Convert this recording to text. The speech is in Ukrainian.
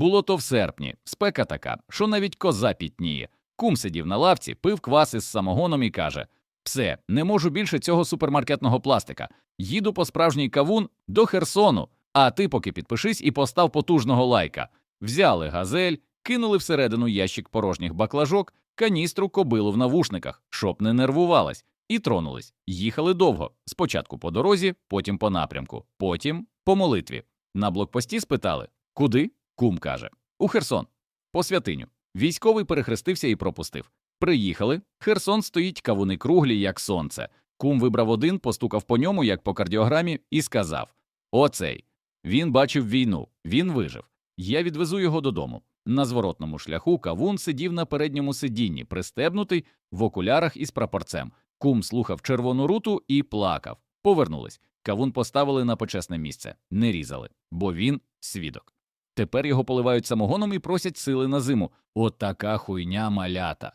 Було то в серпні, спека така, що навіть коза пітніє. Кум сидів на лавці, пив квас із самогоном і каже: Все, не можу більше цього супермаркетного пластика. Їду по справжній кавун до Херсону. А ти поки підпишись і постав потужного лайка. Взяли газель, кинули всередину ящик порожніх баклажок, каністру кобилу в навушниках, щоб не нервувалась, і тронулись. Їхали довго. Спочатку по дорозі, потім по напрямку, потім по молитві. На блокпості спитали Куди? Кум каже У Херсон. По святиню. Військовий перехрестився і пропустив. Приїхали. Херсон стоїть кавуни круглі, як сонце. Кум вибрав один, постукав по ньому, як по кардіограмі, і сказав: Оцей. Він бачив війну, він вижив. Я відвезу його додому. На зворотному шляху кавун сидів на передньому сидінні, пристебнутий в окулярах із прапорцем. Кум слухав червону руту і плакав. Повернулись. Кавун поставили на почесне місце, не різали, бо він свідок. Тепер його поливають самогоном і просять сили на зиму. От така хуйня малята.